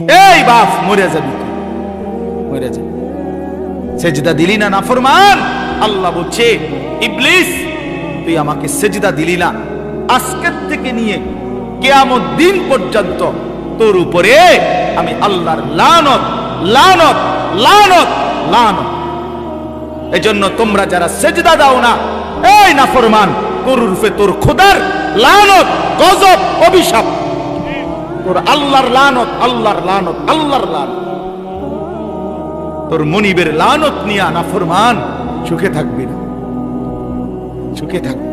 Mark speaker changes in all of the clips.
Speaker 1: এই বাপ, মরে যাবি মরে যাবি। সেজদা দিলি না, নাফরমান? আল্লাহ বলছে, ইবলিস, তুই আমাকে সেজদা দিলি না। আজকের থেকে নিয়ে কেয়ামত দিন পর্যন্ত তোর উপরে আমি আল্লাহর লানত লানত লানত লানত। এজন্য তোমরা যারা সেজদা দাও না, এই নাফরমান, তোর রূপে তোর খোদার লানত, গজব, অভিশাপ তোর আল্লাহর লানত আল্লাহর লানত আল্লাহর লানত। তোর মনিবের লানত নিয়া নাফরমান সুখে থাকবি না। সুখে থাকবি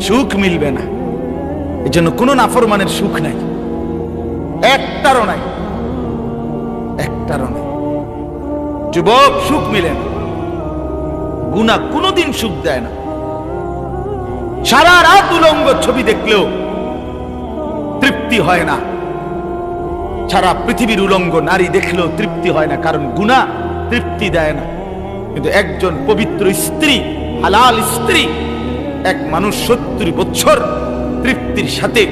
Speaker 1: সুখ মিলবে না। এই জন্য কোনো নাফরমানের সুখ নাই। একটারও নাই। একটারও নাই। যুবক, সুখ মিলে না। গুণা কোনোদিন সুখ দেয় না। সারা রাত উলঙ্গ ছবি দেখলেও তৃপ্তি হয় না। সারা পৃথিবীর উলঙ্গ নারী দেখলেও তৃপ্তি হয় না, কারণ গুণা তৃপ্তি দেয় না। কিন্তু একজন পবিত্র স্ত্রী, হালাল স্ত্রী, এক মানুষ সত্তর বছর তৃপ্তির সাথে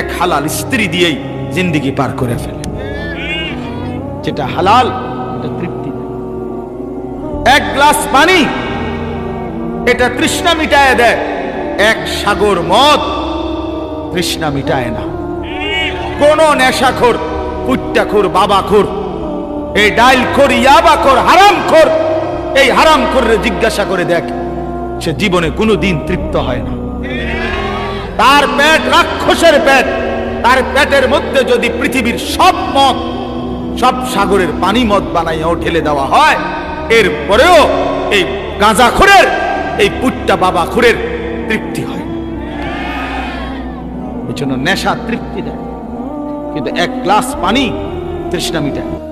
Speaker 1: এক হালাল স্ত্রী দিয়েই জিন্দিগি পার করে ফেলে। যেটা হালাল তৃপ্তি এক গ্লাস পানি, এটা তৃষ্ণা মিটায় দেয়। এক সাগর মদ, তৃষ্ণা মিটায় না। কোন নেশাখোর, পুট্টাখোর, বাবাখোর। এই ডাইল খোর, ইয়াবাখোর হারাম খোর এই হারাম খোররে জিজ্ঞাসা করে দেখ, সে জীবনে কোনো দিন তৃপ্ত হয় না। তার পেট রাক্ষসের পেট, তার পেটের মধ্যে যদি পৃথিবীর সব মদ, সব সাগরের পানি মদ বানাইয়াও ঢেলে দেওয়া হয় এরপরেও এই গাঁজাখোরের এই পুট্টা বাবা খুরের তৃপ্তি হয় না। নেশা তৃপ্তি দেয়। কিন্তু এক গ্লাস পানি তৃষ্ণা মিটায়। না।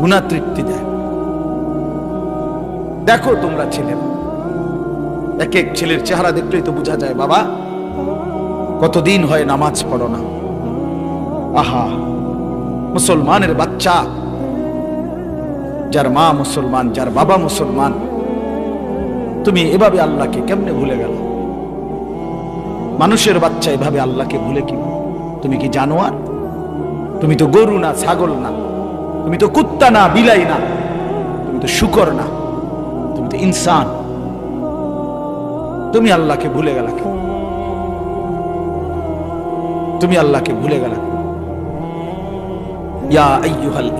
Speaker 1: গুণা তৃপ্তি দেয়। দেখো তোমরা ছেলে এক এক ছেলের চেহারা দেখলেই তো বোঝা যায়, বাবা। কতদিন হয় নামাজ পড়ো না। আহা, মুসলমানের বাচ্চা। যার মা মুসলমান, যার বাবা মুসলমান। তুমি এভাবে আল্লাহকে কেমনে ভুলে গেল? মানুষের বাচ্চা এভাবে আল্লাহকে ভুলে কি তুমি কি জানোয়ার? তুমি তো গরু না, ছাগল না। তুমি তো কুত্তা না, বিলাই না। তুমি তো শুকর না। তুমি তো ইনসান। তুমি আল্লাহকে ভুলে গেল? তুমি আল্লাহকে ভুলে গেল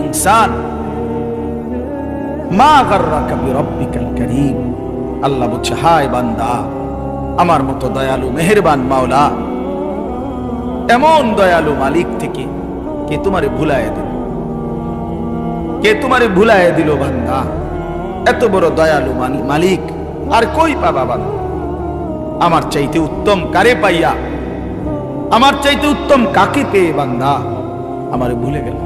Speaker 1: ইনসান। মা গাররাকা বিরাব্বিকাল কারীম। আল্লাহ বলছে, হায় বান্দা আমার মতো দয়ালু মেহেরবান মাওলা। এমন দয়ালু মালিক থেকে কে তোমারে ভুলায় দিল? কে তোমারে ভুলায় দিল বান্দা? এত বড় দয়ালু মালিক আর কই পাবা বান্দা? আমার চাইতে উত্তম কারে পাইয়া? আমার চাইতে উত্তম কাকে পেয়ে বান্দা? আমার ভুলে গেল।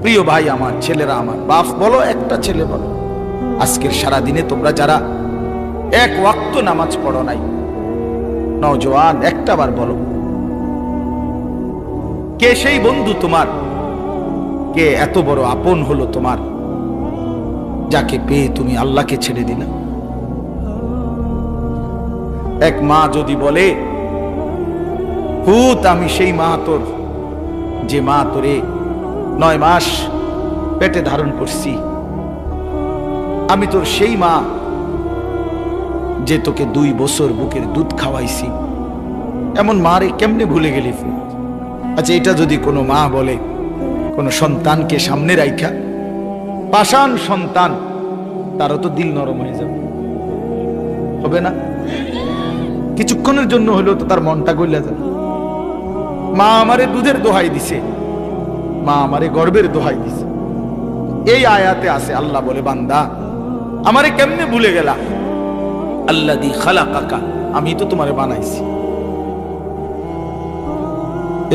Speaker 1: প্রিয় ভাই, আমার ছেলেরা, আমার বাপ, বলো একটা ছেলে বলো। আজকের সারা দিনে তোমরা যারা এক ওয়াক্ত নামাজ পড়ো নাই। নওজোয়ান একটা বার বলো। কে সেই বন্ধু তোমার? কে এত বড় আপন হলো তোমার? যাকে পেয়ে তুমি আল্লাহকে ছেড়ে দিলা? এক মা যদি বলে, ভূত, আমি সেই মা তোর। যে মা তোরে নয় মাস পেটে ধারণ করছি। আমি তোর সেই মা যে তোকে দুই বছর বুকের দুধ খাওয়াইছি। এমন মারে কেমনে ভুলে গেলি আচ্ছা এটা যদি কোনো মা বলে, কোনো সন্তানকে সামনে রাইখা, পাষাণ সন্তান, তারও তো দিল নরম হয়ে যাবে। হবে না? কিছুক্ষণের জন্য হলেও তো তার মনটা গইলা যাবে মা আমারে দুধের দোহাই দিছে। মা আমারে গর্বের দোহাই দিছে। এই আয়াতে আছে, আল্লাহ বলে, বান্দা, আমারে কেমনে ভুলে গেলা? আল্লাহ খালা কাকা আমি তো তোমারে বানাইছি।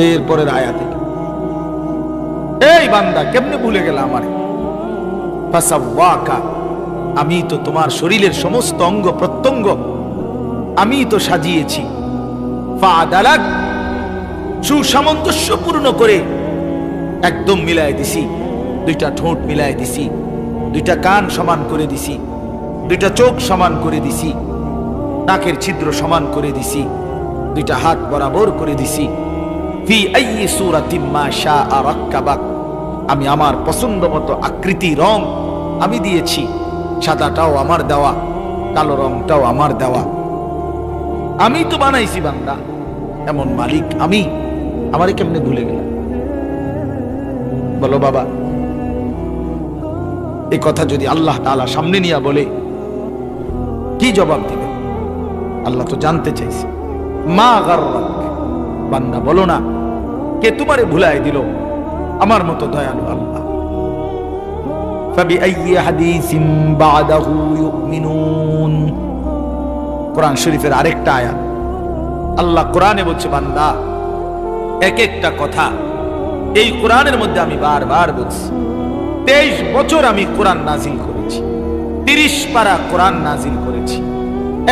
Speaker 1: এরপরের আয়াতে। এই বান্দা, কেমনে ভুলে গেলা আমারে? আমি তো তোমার শরীরের সমস্ত অঙ্গ প্রত্যঙ্গ আমি তো সাজিয়েছি। সুসামঞ্জস্যপূর্ণ করে একদম মিলায় দিছি, দুইটা ঠোঁট মিলাই দিছি, দুইটা কান সমান করে দিছি। দুইটা চোখ সমান করে দিছি, নাকের ছিদ্র সমান করে দিছি, দুইটা হাত বরাবর করে দিছি। ফি আইয়ি সূরাতিম মা শাআ রাক্কাবাক। আমি আমার পছন্দ মতো আকৃতি, রং আমি দিয়েছি। সাদাটাও আমার দেওয়া, কালো রংটাও আমার দেওয়া। আমি তো বানাইছি বান্দা, এমন মালিক আমি, আমারে কেমনে ভুলে গেলাম? বলো বাবা এই কথা যদি আল্লাহ তাআলা সামনে নিয়ে বলে কি জবাব দিবে? আল্লাহ তো জানতে চাইছে। মা গার্লাক বান্দা বলো না, কে তোমারে ভুলাই দিল? আমার মতো দয়ালু আল্লাহ। কোরআন শরীফের আরেকটা আয়াত। আল্লাহ কোরআনে বলছে, বান্দা এক একটা কথা এই কোরআনের মধ্যে আমি বারবার বলছি। তেইশ বছর আমি কোরআন নাজিল করি। তিরিশ পারা কোরআন নাজিল করেছি।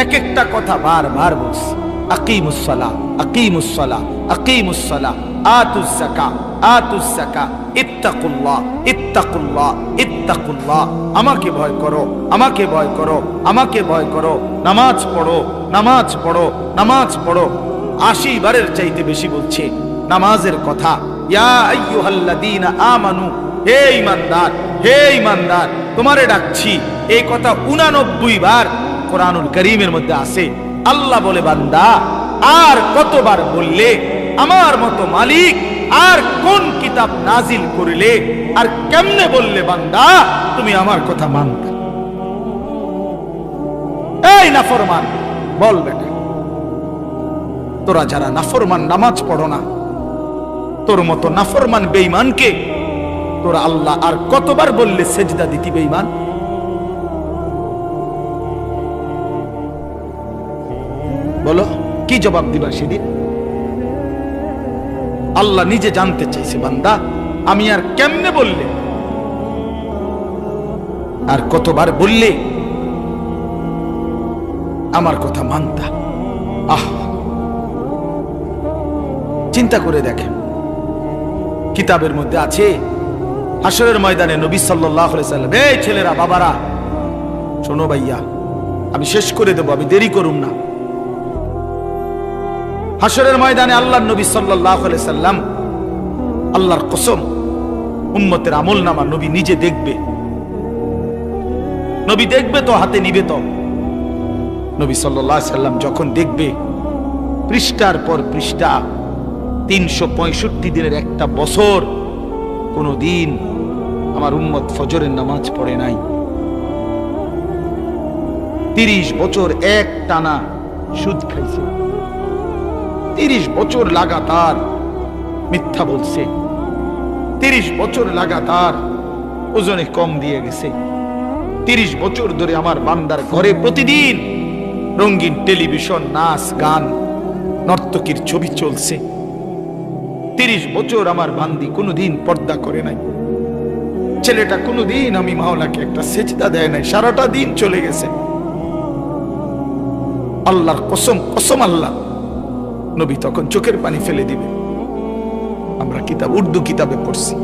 Speaker 1: এক একটা কথা বারবার বলছি। আকিমুসসালা আকিমুসসালা আকিমুসসালা আতুস যাকা আতুস যাকা ইত্তাকুল্লাহ ইত্তাকুল্লাহ ইত্তাকুল্লাহ। আমাকে ভয় করো, আমাকে ভয় করো, আমাকে ভয় করো। নামাজ পড়ো নামাজ পড়ো নামাজ পড়ো। আশি বারের চাইতে বেশি বলছে, নামাজের কথা। ইয়া আইয়ুহাল্লাযীনা আমানু, হে ইমানদার হে ইমানদার তোমারে ডাকছি। এই কথা উনানব্বই বার কোরআনুল করিমের মধ্যে আছে। আল্লাহ বলে, বান্দা, আর কতবার বললে, আমার মতো মালিক আর কোন কিতাব নাজিল করিলে, আর কেমনে বললে, বান্দা, তুমি আমার কথা মানতে এই নাফরমান, বল বেটা, তোরা যারা নাফরমান নামাজ পড়ো না, তোর মতো নাফরমান বেঈমানকে তোরা আল্লাহ আর কতবার বললে, সেজদা দিতি বেঈমান? বলো, কি জবাব দিবা সেদিন? আল্লাহ নিজে জানতে চাইছে, বান্দা, আমি আর কেমনে বললে? আর কতবার বললে? আমার কথা মানতা। আহ! চিন্তা করে দেখেন। কিতাবের মধ্যে আছে হাসরের ময়দানে নবী সাল্লাহ সাল্লাম, এই ছেলেরা, বাবারা, শোনো ভাইয়া, আমি শেষ করে দেবো, আমি দেরি করুম না। হাসরের ময়দানে আল্লাহ নবী সাল্লাহ সাল্লাম আল্লাহর কসম, উম্মতের আমল নামা নবী নিজে দেখবে। নবী দেখবে তো, হাতে নিবে তো। নবী সাল্লাহ সাল্লাম যখন দেখবে, পৃষ্ঠার পর পৃষ্ঠা, তিনশো পঁয়ষট্টি দিনের একটা বছর কোনো দিন আমার উম্মত ফজরের নামাজ পড়ে নাই। তিরিশ বছর এক টানা সুদ খাইছে। তিরিশ বছর লাগাতার মিথ্যা বলছে। তিরিশ বছর লাগাতার ওজনে কম দিয়ে গেছে। তিরিশ বছর ধরে আমার বান্দার ঘরে প্রতিদিন রঙিন টেলিভিশন, নাচ, গান, নর্তকীর ছবি চলছে। তিরিশ বছর আমার বান্দি কোনোদিন পর্দা করে নাই। ছেলেটা কোনোদিন আমি মাওলাকে একটা সেজদা দেয় নাই, সারাটা দিন চলে গেছে। আল্লাহর কসম কসম আল্লাহ। নবী তখন চোখের পানি ফেলে দিবে। আমরা কিতাব, উর্দু কিতাবে পড়ছি।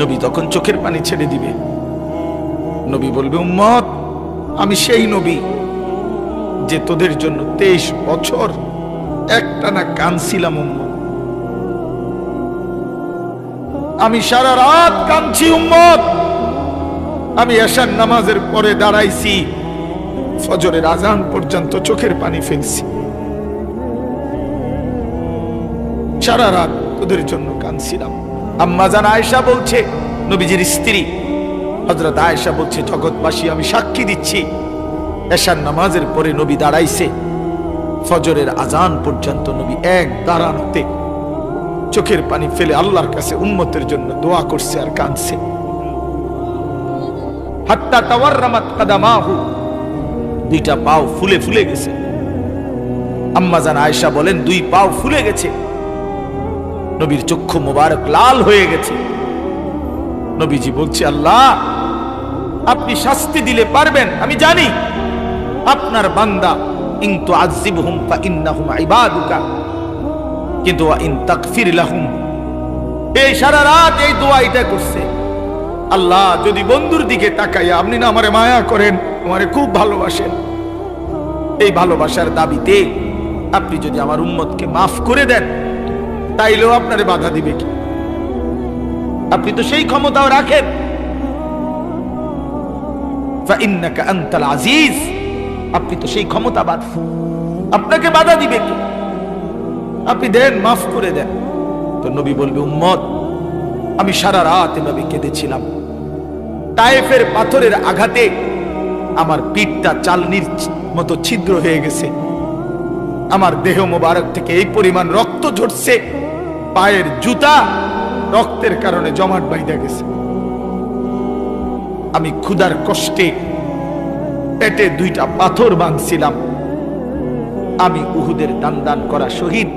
Speaker 1: নবী তখন চোখের পানি ছেড়ে দিবে। নবী বলবে, উম্মত, আমি সেই নবী যে তোদের জন্য তেইশ বছর একটানা কানছিলাম উম্মত। আমি সারা রাত কাঁদছি, উম্মত। আমি এশার নামাজের পরে দাঁড়াইছি, ফজরের আজান পর্যন্ত চোখের পানি ফেলছি। সারা রাত তোদের জন্য কাঁদছিলাম। আম্মা জান আয়েশা বলছে, নবীজির স্ত্রী। হজরত আয়েশা বলছে, জগৎবাসী, আমি সাক্ষী দিচ্ছি। এশার নামাজের পরে নবী দাঁড়াইছে। ফজরের আজান পর্যন্ত নবী এক দাঁড়ানোতে চোখের পানি ফেলে আল্লাহর কাছে উন্মতের জন্য দোয়া করছে আর কাঁদছে। দুইটা পাও ফুলে ফুলে গেছে। আম্মাজান আয়েশা বলেন, দুই পাও ফুলে গেছে। নবীর চক্ষু মোবারক লাল হয়ে গেছে। নবীজি বলছে, আল্লাহ, আপনি শাস্তি দিলে পারবেন, আমি জানি। আপনার বান্দা ইনতু আজিবহুম ফা ইন্নাহুম ইবাদুকা। কিন্তু ইন তাকফির এই সারা রাত এই দোয়া এটা করছে। আল্লাহ, যদি বন্ধুর দিকে তাকাইয়া আপনি না আমারে মায়া করেন, আমারে খুব ভালোবাসেন। এই ভালোবাসার দাবিতে আপনি যদি আমার উম্মতকে মাফ করে দেন তাইলেও আপনারে বাধা দিবে কি? আপনি তো সেই ক্ষমতাও রাখেন। আপনি তো সেই ক্ষমতা বাদ আপনাকে বাধা দিবে কি? আপনি দেন, মাফ করে দেন। তো নবী বলবে, উম্মত, আমি সারা রাত এভাবে কেঁদেছিলাম। তাইফের পাথরের আঘাতে আমার পিঠটা চালনির মতো ছিদ্র হয়ে গেছে। আমার দেহ মোবারক থেকে এই পরিমাণ রক্ত ঝরছে। পায়ের জুতা রক্তের কারণে জমাট বাইদা গেছে। আমি ক্ষুধার কষ্টে পেটে দুইটা পাথর বাঁধছিলাম। আমি উহুদের দান দান করা শহীদ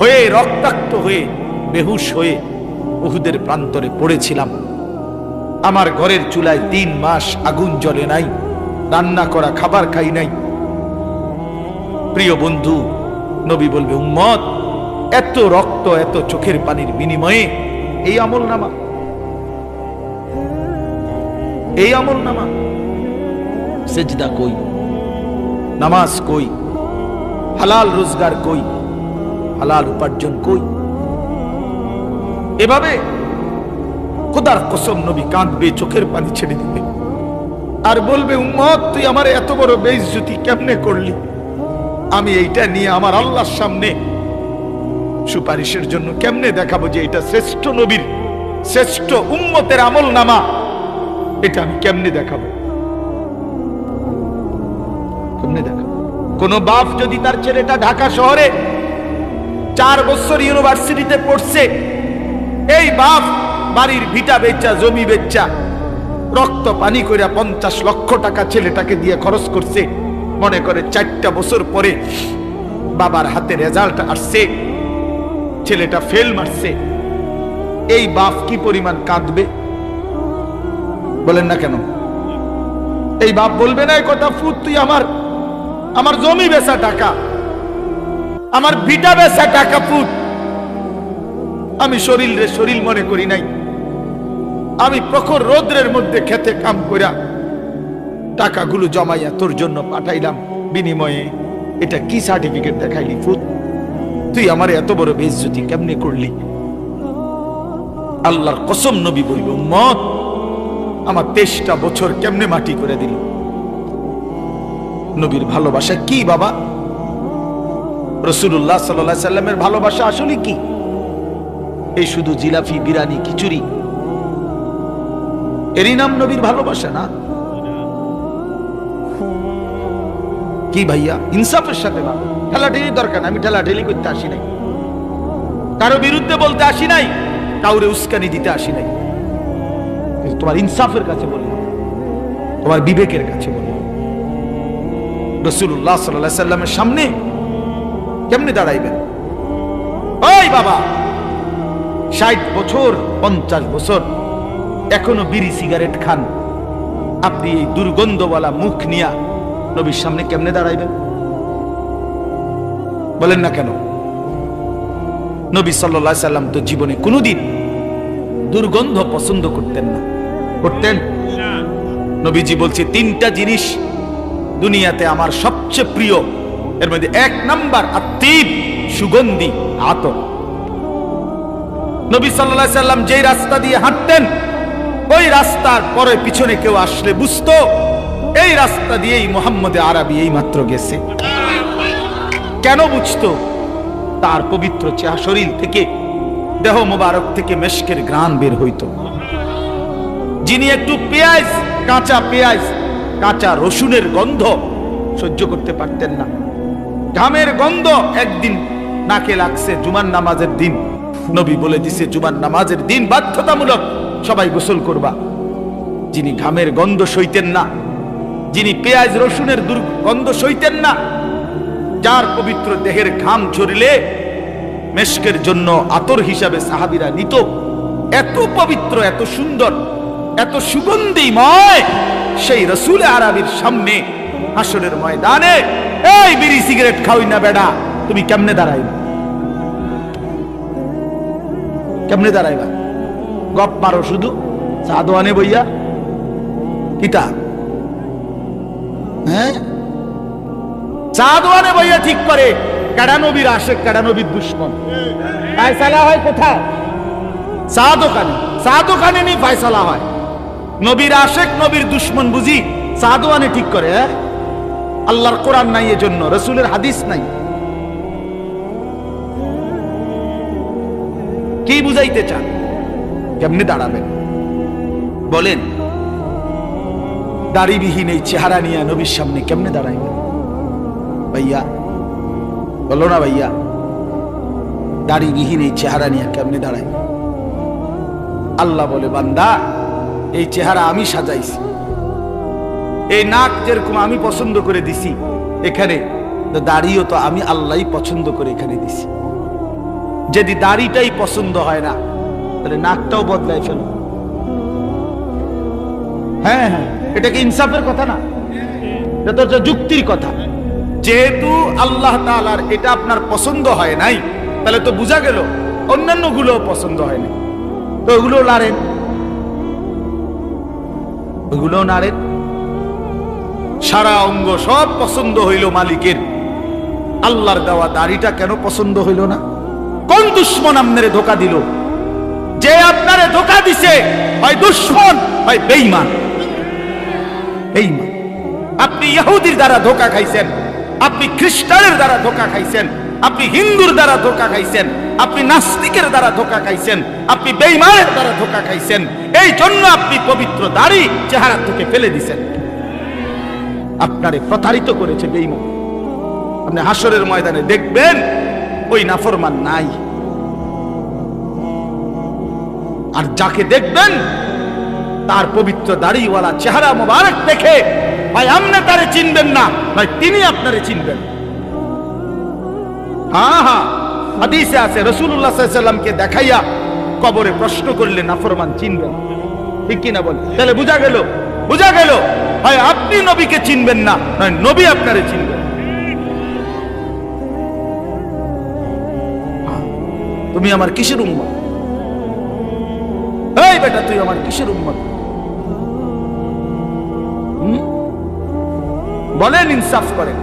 Speaker 1: হয়ে, রক্তাক্ত হয়ে, বেহুশ হয়ে উহুদের প্রান্তরে পড়েছিলাম। আমার ঘরের চুলায় তিন মাস আগুন জ্বলে নাই, রান্না করা খাবার খাই নাই। প্রিয় বন্ধু, নবী বলবে, উম্মত এত রক্ত, এত চোখের পানির বিনিময়ে এই আমল নামা এই আমল নামা সেজদা কই, নামাজ কই, হালাল রোজগার কই, হালাল উপার্জন কই? এভাবে খোদার কসম নবী কাঁদবে, চোখের পানি ছেড়ে দিবে। আর বলবে, উম্মত, তুই আমার এত বড় বেইজ্জতি কেমনে করলি? আমি এইটা নিয়ে আমার আল্লাহর সামনে সুপারিশের জন্য কেমনে দেখাবো যে এটা শ্রেষ্ঠ নবীর, শ্রেষ্ঠ উম্মতের আমল নামা এটা আমি কেমনে দেখাবো? কোন বাপ যদি তার ছেলেটা ঢাকা শহরে চার বছর ইউনিভার্সিটিতে পড়ছে, এই বাপ বাড়ির ভিটা বেচা, জমি বেচা, রক্ত পানি কইরা পঞ্চাশ লক্ষ টাকা ছেলেটাকে দিয়ে খরচ করছে, মনে করে চারটা বছর পরে বাবার হাতে রেজাল্ট আসছে। ছেলেটা ফেল মারছে। এই বাপ কি পরিমাণ কাঁদবে? বলেন না কেন? এই বাপ বলবে না এই কথা ফুট তুই আমার আমার জমি বেচা টাকা। আমার ভিটা বেচা টাকা ফুট আমি শরীর রে শরীর মনে করি নাই। আমি প্রখর রৌদ্রের মধ্যে খেতে কাম কইরা টাকাগুলো জমাইয়া তোর জন্য পাঠাইলাম। বিনিময়ে এটা কি সার্টিফিকেট দেখাইলি ফুট তুই আমার এত বড় বেজ্জতি কেমনে করলি? আল্লাহর কসম নবী বলব মত আমার তেইশটা বছর কেমনে মাটি করে দিল? নবীর ভালোবাসা কি বাবা? রসুল্লাহ সাল্লাহ সাল্লামের ভালোবাসা আসলে কি? এই শুধু জিলাফি বিরানি খিচুড়ি? এরই নাম নবীর ভালোবাসা না? কি ভাইয়া? ইনসাফের সাথে না? ঠেলাঠেলি দরকার আমি ঠেলাঠেলি করতে আসি নাই। কারও বিরুদ্ধে বলতে আসি নাই, কাউরে উস্কানি দিতে আসি নাই। তোমার ইনসাফের কাছে বলি, তোমার বিবেকের কাছে বলি। রসুল্লাহ সাল্লাহ সাল্লামের সামনে কেমনে দাঁড়াইবেন? ওই বাবা, ষাট বছর, পঞ্চাশ বছর, এখনও বিড়ি সিগারেট খান। আপনি এই দুর্গন্ধওয়ালা মুখ নিয়া নবীর সামনে কেমনে দাঁড়াইবেন? বলেন না কেন? নবী সাল্লা সাল্লাম তো জীবনে কোনোদিন দুর্গন্ধ পছন্দ করতেন না। করতেন? নবীজি বলছে, তিনটা জিনিস দুনিয়াতে আমার সবচেয়ে প্রিয়। এর মধ্যে এক নাম্বার আত্মীপ সুগন্ধি, আতর। নবী সাল্লাহ সাল্লাম যেই রাস্তা দিয়ে হাঁটতেন, ওই রাস্তার পরে পিছনে কেউ আসলে বুঝতো, এই রাস্তা দিয়েই মোহাম্মদে আরবি এই মাত্র গেছে। কেন বুঝতো? তার পবিত্র চেহা শরীর থেকে, দেহ মোবারক থেকে মেশকের গ্রান বের হইতো। যিনি একটু পেঁয়াজ, কাঁচা পেঁয়াজ, কাঁচা রসুনের গন্ধ সহ্য করতে পারতেন না। ঘামের গন্ধ একদিন নাকে লাগছে জুমার নামাজের দিন। নবী বলে দিছে, জুমার নামাজের দিন বাধ্যতামূলক সবাই গোসল করবা। যিনি ঘামের গন্ধ সইতেন না, যিনি পেঁয়াজ, রসুনের দুর্গন্ধ সইতেন না যার পবিত্র দেহের ঘাম ঝরিলে মেশকের জন্য আতর হিসাবে সাহাবিরা নিত। এত পবিত্র, এত সুন্দর, এত সুগন্ধিময় সেই রসুল আরবির সামনে হাসনের ময়দানে, এই বিড়ি সিগারেট খাওই না বেডা তুমি কেমনে দাঁড়াইবা? কেমনে দাঁড়াইবা? গপ মারো শুধু, চা বইয়া। কিতা হ্যাঁ? সাদওয়ানে বইয়া ঠিক করে কাডা নবীর আশেক কাডা নবীর দুশ্মন। ফায়সালা হয় কোথায়? নেই ফায়সালা হয়। নবীর আশেক নবীর দুশ্মন বুঝি ঠিক করে হ্যাঁ? আল্লাহর কোরআন নাই এজন্য রসুলের হাদিস নাই। কি বুঝাইতে চান? কেমনে দাঁড়াবেন? বলেন দাড়িবিহীন এই চেহারা নিয়ে নবীর সামনে কেমনে দাঁড়াইবেন? ভাইয়া বলো না ভাইয়া দাড়িবিহীন এই চেহারা নিয়ে কেমনে দাঁড়াইবেন আল্লাহ বলে বান্দা এই চেহারা আমি সাজাইছি এই নাক যেরকম আমি পছন্দ করে দিছি এখানে দাড়িও তো আমি আল্লাহই পছন্দ করে এখানে দিছি যদি দাড়িটাই পছন্দ হয় না তাহলে নাকটাও বদলায় ফেলো হ্যাঁ হ্যাঁ এটা কি ইনসাফের কথা না এটা তো যুক্তির কথা যেহেতু আল্লাহ তাআলার এটা আপনার পছন্দ হয় নাই, তাহলে তো বোঝা গেল অন্যান্যগুলো পছন্দ হয় না তো ওগুলো নাড়েন ওগুলো নাড়েন সারা অঙ্গ সব পছন্দ হইল মালিকের। আল্লাহর দেওয়া দাড়িটা কেন পছন্দ হইল না? কোন দুশ্মন আপনারে ধোকা দিল? যে আপনারে ধোকা দিছে, হয় দুশ্মন, হয় বেঈমান। বেঈমান। আপনি ইহুদির দ্বারা ধোকা খাইছেন। আপনি খ্রিস্টানের দ্বারা ধোকা খাইছেন, আপনি হিন্দুর দ্বারা ধোকা খাইছেন, আপনি নাস্তিকের দ্বারা ধোকা খাইছেন, আপনি বেঈমানের দ্বারা ধোকা খাইছেন এই জন্য আপনি পবিত্র দাড়ি চেহারা থেকে ফেলে দিছেন। আপনারে প্রতারিত করেছে বেঈমান। আপনি হাসরের ময়দানে দেখবেন ওই নাফরমান নাই। আর যাকে দেখবেন, তার পবিত্র দাড়িওয়ালা চেহারা মোবারক দেখে ভাই আপনি তারে চিনবেন না। ভাই তিনি আপনারে চিনবেন। হ্যাঁ হ্যাঁ হাদিসে আছে রসুল্লাহ সাল্লামকে দেখাইয়া কবরে প্রশ্ন করলে নাফরমান চিনবেন? ঠিক কিনা বল তাহলে বোঝা গেল বোঝা গেল। ভাই আপনি নবীকে চিনবেন না নয় নবী আপনারে চিনবেন। হ্যাঁ, তুমি আমার কিসের উম্মত? এই বেটা তুই আমার কিসের উম্মত? বলেন ইনসাফ করেন।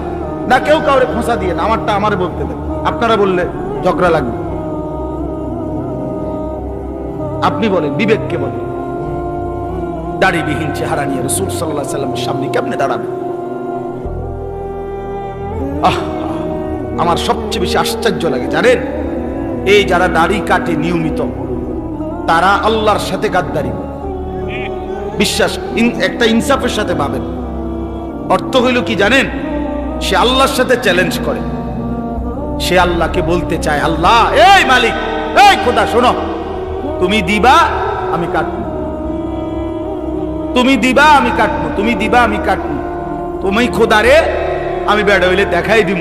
Speaker 1: না, কেউ কাউরে খোঁসা দিয়ে না, আমারটা আমার বলতে দেন। আপনারা বললে ঝগড়া লাগবে। আপনি বলেন, বিবেককে বলেন। দাড়িবিহীন চেহারা নিয়ে রসুল সাল্লাহ সাল্লামের সামনে কেমনে দাঁড়াবে? আহ, আমার সবচেয়ে বেশি আশ্চর্য লাগে, জানেন? এই যারা দাড়ি কাটে নিয়মিত, তারা আল্লাহর সাথে গাদ্দারি বিশ্বাস একটা ইনসাফের সাথে পাবেন অর্থ হইল কি জানেন? সে আল্লাহর সাথে চ্যালেঞ্জ করে। সে আল্লাহকে বলতে চায়, আল্লাহ, এই মালিক, এই খোদা, শোনো, তুমি দিবা, আমি কাটবো। তুমি দিবা, আমি কাটবো। তুমি দিবা, আমি কাটবো। তুমি খোদারে, আমি বেড়া হইলে দেখাই দিব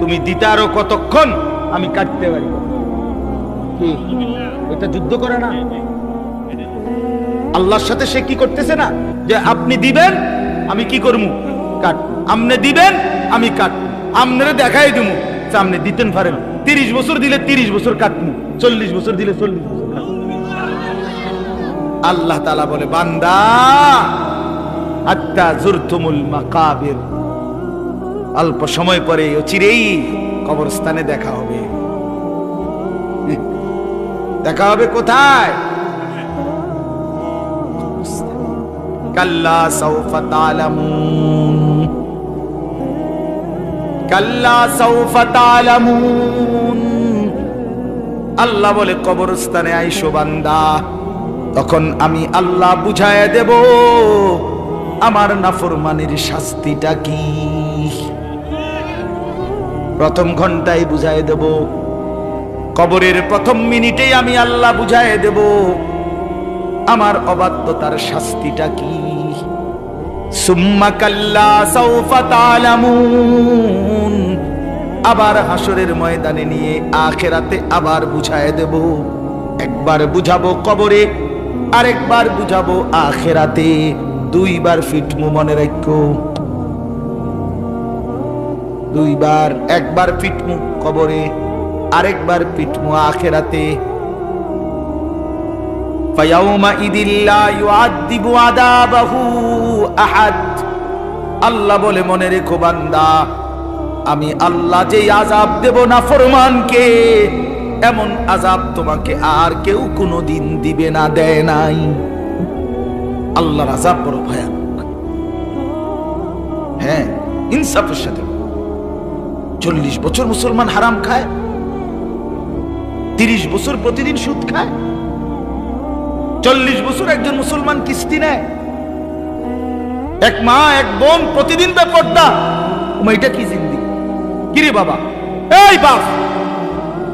Speaker 1: তুমি দিতে আরও কতক্ষণ, আমি কাটতে পারি। এটা যুদ্ধ করে না? আল্লাহর সাথে সে কি করতেছে না? যে আপনি দিবেন, আমি কি করব দিবেন, আমি দেখাই আপনি দিতেন পারেন। তিরিশ বছর দিলে তিরিশ বছর চল্লিশ বছর দিলে চল্লিশ বছর আল্লাহ তালা বলে, বান্দা আত্মা অল্প সময় পরে অচিরেই কবরস্থানে দেখা হবে। দেখা হবে কোথায়? কাল্লা সৌফা তালামুন কাল্লা সৌফা তালামুন আল্লাহ বলে কবরস্থানে আইসো বান্দা। তখন আমি আল্লাহ বুঝায় দেব, আমার নাফরমানের শাস্তিটা কি? প্রথম ঘন্টায় বুঝায় দেব, কবরের প্রথম মিনিটেই আমি আল্লাহ বুঝায় দেব। আমার অবাধ্যতার শাস্তিটা কি? সুম্মা কাল্লা আবার হাসরের ময়দানে নিয়ে আখেরাতে আবার বুঝায় দেব। একবার বুঝাবো কবরে, আরেকবার বুঝাবো আখেরাতে। দুইবার ফিটমু মনে রাখো। দুইবার, একবার ফিটমু কবরে, আরেকবার পিটমু আখেরাতে। আল্লাহ বলে, মনে রেখো বান্দা, আমি আল্লাহ যে আজাব দেব না ফরমানকে, এমন আজাব তোমাকে আর কেউ কোনো দিন দিবে না, দেয় নাই। আল্লাহর আজাব বড় ভয়ানক। হ্যাঁ ইনসাফের সাথে। চল্লিশ বছর মুসলমান হারাম খায়, তিরিশ বছর প্রতিদিন সুদ খায় চল্লিশ বছর একজন মুসলমান কিস্তি নেয়। এক মা, এক বোন প্রতিদিন বেপর্দা এটা কি জিন্দি? কিরে বাবা? এই বাপ!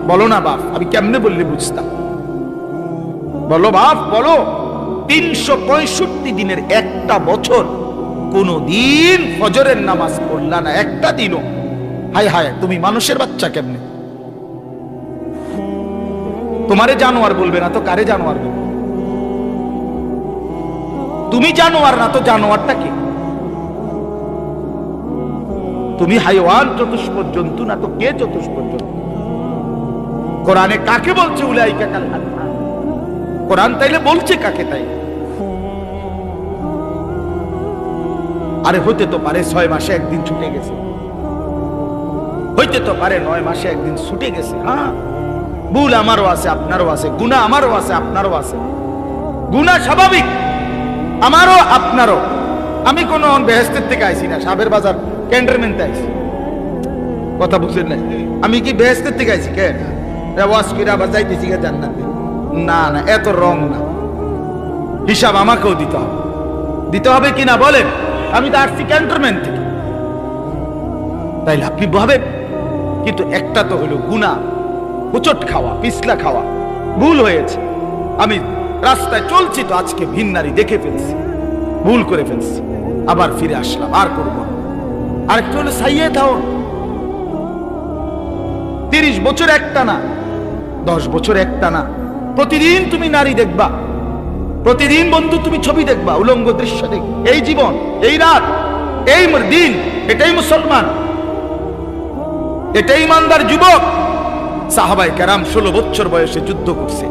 Speaker 1: বলো না বাপ, আমি কেমনে বললে বুঝতাম? বলো বাপ, বলো। তিনশো পঁয়ষট্টি দিনের একটা বছর কোন দিন ফজরের নামাজ পড়লা না, একটা দিনও। হায় হায়, তুমি মানুষের বাচ্চা কেমনে? তোমারে জানোয়ার বলবে না তো কারে জানোয়ার বলবে? তুমি জানোয়ার না তো জানোয়ারটা কি? তুমি হাইওয়ান চতুষ্পদ জন্তু না তো কে চতুষ্পদ জন্তু কোরআনে কাকে বলছে উলাইকা কাল কোরআন তাইলে বলছে কাকে তাই? আরে হইতে তো পারে ছয় মাসে একদিন ছুটে গেছে। হইতে তো পারে নয় মাসে একদিন ছুটে গেছে হ্যাঁ? ভুল আমারও আছে, আপনারও আছে গুণা আমারও আছে, আপনারও আছে। গুণা স্বাভাবিক। আমারও আপনারও। আমি কোন বেহেস্তের থেকে আইছি না, সাবের বাজার ক্যান্টনমেন্টে আইছি। কথা বুঝলেন না আমি কি বেহেস্তের থেকে আইছি? কে? ওয়াজ করে আবার যাইতেছি কে জান্নাতে। না না, এত রং না। হিসাব আমাকেও দিতে হবে। দিতে হবে কিনা বলেন? আমি তো আসছি ক্যান্টনমেন্ট থেকে। তাইলে আপনি ভাবেন, কিন্তু একটা তো হলো গুণা উচট খাওয়া, পিছলা খাওয়া, ভুল হয়েছে। আমি রাস্তায় চলছি তো, আজকে ভিন্নারি দেখে ফেলছি। ভুল করে ফেলছি। আবার ফিরে আসলাম, আর করব না। আরেকটা হলো সাইয়ে থাও তিরিশ বছর একটা না দশ বছর একটা না প্রতিদিন তুমি নারী দেখবা। প্রতিদিন বন্ধু তুমি ছবি দেখবা, উলঙ্গ দৃশ্য দেখবা। এই জীবন, এই রাত, এই দিন, এটাই মুসলমান। এটাই ইমানদার যুবক। সাহাবাই কারাম ষোলো বছর বয়সে যুদ্ধ করছে।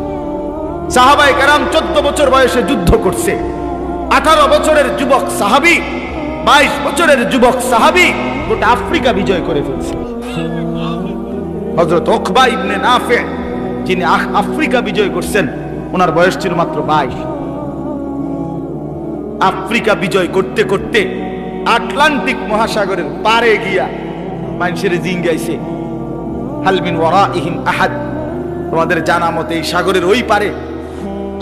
Speaker 1: সাহাবাই কারাম চোদ্দ বছর বয়সে যুদ্ধ করছে। আঠারো বছরের যুবক সাহাবি, বাইশ বছরের যুবক সাহাবি গোটা আফ্রিকা বিজয় করে ফেলছে। হজরত ওখবা ইবনে নাফে, যিনি আফ্রিকা বিজয় করছেন, ওনার বয়স ছিল মাত্র বাইশ। আফ্রিকা বিজয় করতে করতে আটলান্টিক মহাসাগরের পারে গিয়া মানুষের জিঙ্গাইছে হালমিন ওয়ারা ইহিম আহাদ। তোমাদের জানা মতে এই সাগরের ওই পারে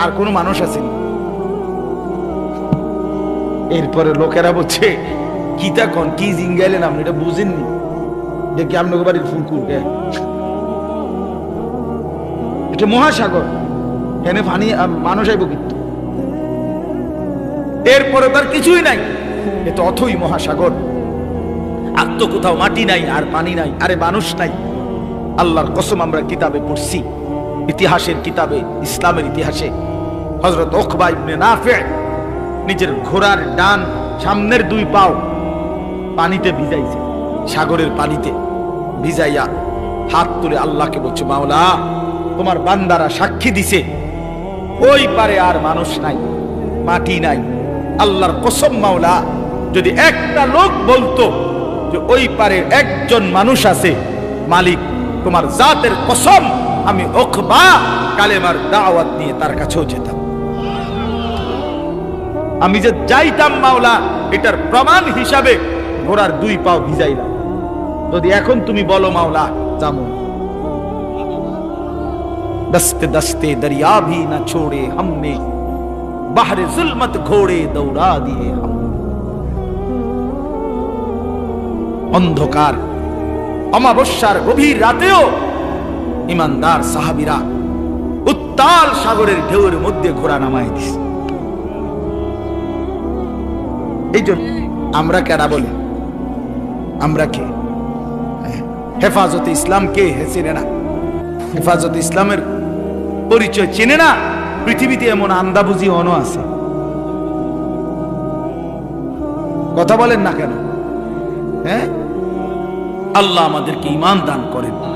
Speaker 1: আর কোনো মানুষ আসেনি। এরপরে লোকেরা বলছে, কি তখন কি জিঙ্গাইলেন আপনি? এটা বুঝেননি। দেখি আপনাকে বাড়ির ফুলকুল। কে এটা মহাসাগর। এখানে পানি মানুষ আইব কিন্তু। এরপরে তার কিছুই নাই। এ তো অথই মহাসাগর। আর তো কোথাও মাটি নাই, আর পানি নাই, আরে মানুষ নাই। আল্লাহর কসম আমরা কিতাবে পড়ছি। ইতিহাসের কিতাবে, ইসলামের ইতিহাসে। হজরত ওখবা ইবনে নাফে নিজের ঘোড়ার ডান সামনের দুই পাও পানিতে ভিজাইছে, সাগরের পানিতে ভিজাইয়া হাত তুলে আল্লাহকে বলছে, মাওলা, তোমার বান্দারা সাক্ষী দিছে, ওই পারে আর মানুষ নাই, মাটি নাই। আল্লাহর কসম, মাওলা, যদি একটা লোক বলতো যে ওই পারে একজন মানুষ আছে, মালিক, তোমার জাতের কসম আমি ওখবা কালেমার দাওয়াত নিয়ে তার কাছেও যেতাম আমি যে যাইতাম মাওলা এটার প্রমাণ হিসাবে ঘোড়ার দুই পাও ভিজাইলাম যদি এখন তুমি বলো মাওলা জামো दस्ते दस्ते दरिया भी न छोड़े हमने बाहर जुल्मत घोड़े दौड़ा दिए हम অন্ধকার অমাবস্যার গভীর রাতেও ইমানদার সাহাবিরা উত্তাল সাগরের ঢেউয়ের মধ্যে ঘোড়া নামায় দিস এই জন্য আমরা কেনা বলি? আমরা কে? হ্যাঁ, হেফাজতে ইসলাম কে চিনে না? হেফাজত ইসলামের পরিচয় চেনে না? পৃথিবীতে এমন আন্দাবুজি অন আছে। কথা বলেন না কেন? হ্যাঁ? আল্লাহ আমাদেরকে ইমান দান করেন।